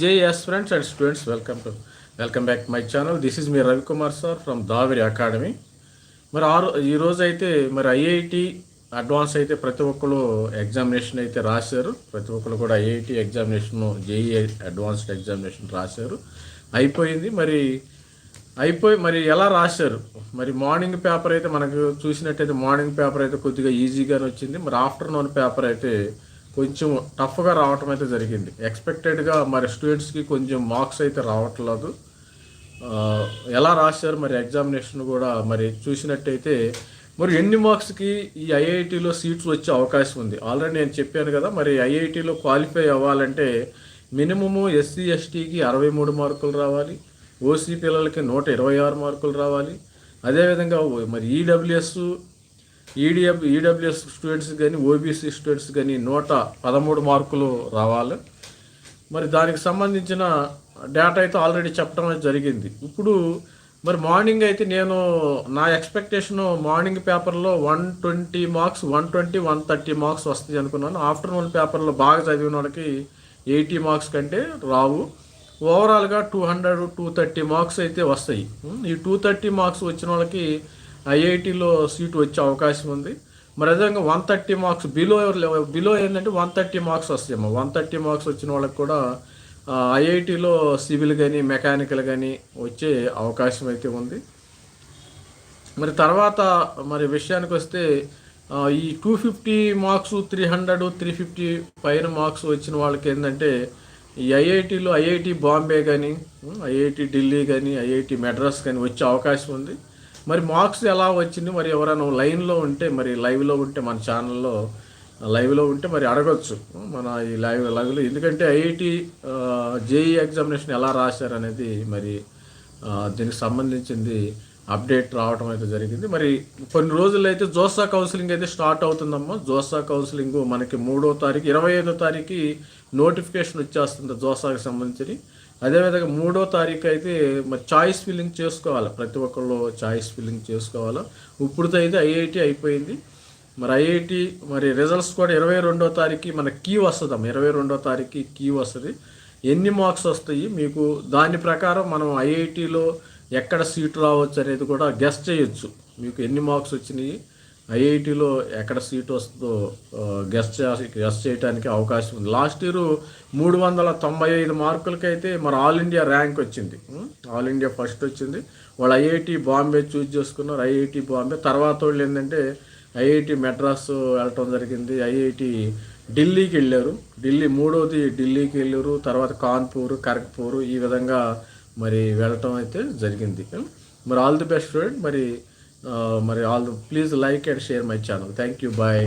JS friends and students welcome to welcome back my channel. This is me Ravikumar sir from Kumar academy. మరి ఆరు ఈరోజు అయితే మరి IIT advance అయితే ప్రతి ఒక్కరు ఎగ్జామినేషన్ అయితే రాశారు. ప్రతి ఒక్కరు కూడా IIT examination JE advanced examination రాశారు. అయిపోయింది. మరి అయిపోయి మరి ఎలా రాశారు? మరి మార్నింగ్ పేపర్ అయితే మనకు చూసినట్టయితే మార్నింగ్ పేపర్ అయితే కొద్దిగా ఈజీగానే వచ్చింది. మరి ఆఫ్టర్నూన్ పేపర్ అయితే కొంచెం టఫ్గా రావటం అయితే జరిగింది. ఎక్స్పెక్టెడ్గా మరి స్టూడెంట్స్కి కొంచెం మార్క్స్ అయితే రావట్లేదు. ఎలా రాశారు మరి ఎగ్జామినేషన్ కూడా మరి చూసినట్టయితే మరి ఎన్ని మార్క్స్కి ఈ ఐఐటిలో సీట్స్ వచ్చే అవకాశం ఉంది? ఆల్రెడీ నేను చెప్పాను కదా మరి ఐఐటిలో క్వాలిఫై అవ్వాలంటే మినిమము ఎస్సీ ఎస్టీకి అరవై మూడు మార్కులు రావాలి. ఓసీ పిల్లలకి నూట ఇరవై ఆరు మార్కులు రావాలి. అదేవిధంగా మరి ఈడబ్ల్యూఎస్ ఈడిఎఫ్ ఈడబ్ల్యూఎస్ స్టూడెంట్స్ కానీ ఓబీసీ స్టూడెంట్స్ కానీ నూట పదమూడు మార్కులు రావాలి. మరి దానికి సంబంధించిన డేటా అయితే ఆల్రెడీ చెప్పడం జరిగింది. ఇప్పుడు మరి మార్నింగ్ అయితే నేను నా ఎక్స్పెక్టేషన్ మార్నింగ్ పేపర్లో one twenty marks one twenty one thirty marks వస్తాయి అనుకున్నాను. ఆఫ్టర్నూన్ పేపర్లో బాగా చదివిన వాళ్ళకి ఎయిటీ మార్క్స్ కంటే రావు. ఓవరాల్గా two hundred two thirty marks అయితే వస్తాయి. ఈ టూ థర్టీ మార్క్స్ వచ్చిన వాళ్ళకి ఐఐటిలో సీటు వచ్చే అవకాశం ఉంది. మరి అదేవిధంగా one thirty marks below below ఏంటంటే వన్ థర్టీ మార్క్స్ వస్తాయమ్మా వన్ థర్టీ మార్క్స్ వచ్చిన వాళ్ళకి కూడా ఐఐటిలో సివిల్ కానీ మెకానికల్ కానీ వచ్చే అవకాశం అయితే ఉంది. మరి తర్వాత మరి విషయానికి వస్తే ఈ two fifty marks three hundred three fifty పైన మార్క్స్ వచ్చిన వాళ్ళకి ఏంటంటే ఈ ఐఐటిలో ఐఐటి బాంబే కానీ ఐఐటి ఢిల్లీ కానీ ఐఐటి మెడ్రాస్ కానీ వచ్చే అవకాశం ఉంది. మరి మార్క్స్ ఎలా వచ్చింది? మరి ఎవరైనా లైన్లో ఉంటే మరి లైవ్లో ఉంటే మన ఛానల్లో లైవ్లో ఉంటే మరి అడగొచ్చు. మన ఈ లైవ్ లైవ్లో ఎందుకంటే ఐఐటి జేఈ ఎగ్జామినేషన్ ఎలా రాశారు అనేది మరి దీనికి సంబంధించింది అప్డేట్ రావడం అయితే జరిగింది. మరి కొన్ని రోజులు అయితే జోసా కౌన్సిలింగ్ అయితే స్టార్ట్ అవుతుందమ్మా. జోసా కౌన్సిలింగ్ మనకి మూడో తారీఖు ఇరవై ఐదో తారీఖు నోటిఫికేషన్ వచ్చేస్తుంది జోసాకి సంబంధించి అదేవిధంగా మూడో తారీఖు అయితే మరి చాయిస్ ఫిల్లింగ్ చేసుకోవాలి. ప్రతి ఒక్కళ్ళు చాయిస్ ఫిల్లింగ్ చేసుకోవాలి. ఇప్పుడుతో అయితే ఐఐటి అయిపోయింది. మరి ఐఐటి మరి రిజల్ట్స్ కూడా ఇరవై రెండో తారీఖు మన కీ వస్తుందమ్మా. ఇరవై రెండో తారీఖు కీ వస్తుంది. ఎన్ని మార్క్స్ వస్తాయి? మీకు దాని ప్రకారం మనం ఐఐటిలో ఎక్కడ సీట్ రావచ్చు అనేది కూడా గెస్ట్ చేయొచ్చు. మీకు ఎన్ని మార్క్స్ వచ్చినాయి? ఐఐటిలో ఎక్కడ సీట్ వస్తుందో గెస్ట్ గెస్ట్ చేయడానికి అవకాశం ఉంది. లాస్ట్ ఇయర్ మూడు వందల తొంభై ఐదు మార్కులకైతే మరి ఆల్ ఇండియా ర్యాంక్ వచ్చింది. ఆల్ ఇండియా ఫస్ట్ వచ్చింది. వాళ్ళు ఐఐటి బాంబే చూజ్ చేసుకున్నారు. ఐఐటి బాంబే. తర్వాత వాళ్ళు ఏంటంటే ఐఐటి మెడ్రాస్ వెళ్ళటం జరిగింది. ఐఐటి ఢిల్లీకి వెళ్ళారు. ఢిల్లీ మూడోది ఢిల్లీకి వెళ్ళారు. తర్వాత కాన్పూర్ ఖరగ్పూర్ ఈ విధంగా మరి వెళ్ళటం అయితే జరిగింది. మరి ఆల్ ది బెస్ట్ స్టూడెంట్. మరి మరి all please like and share my channel thank you bye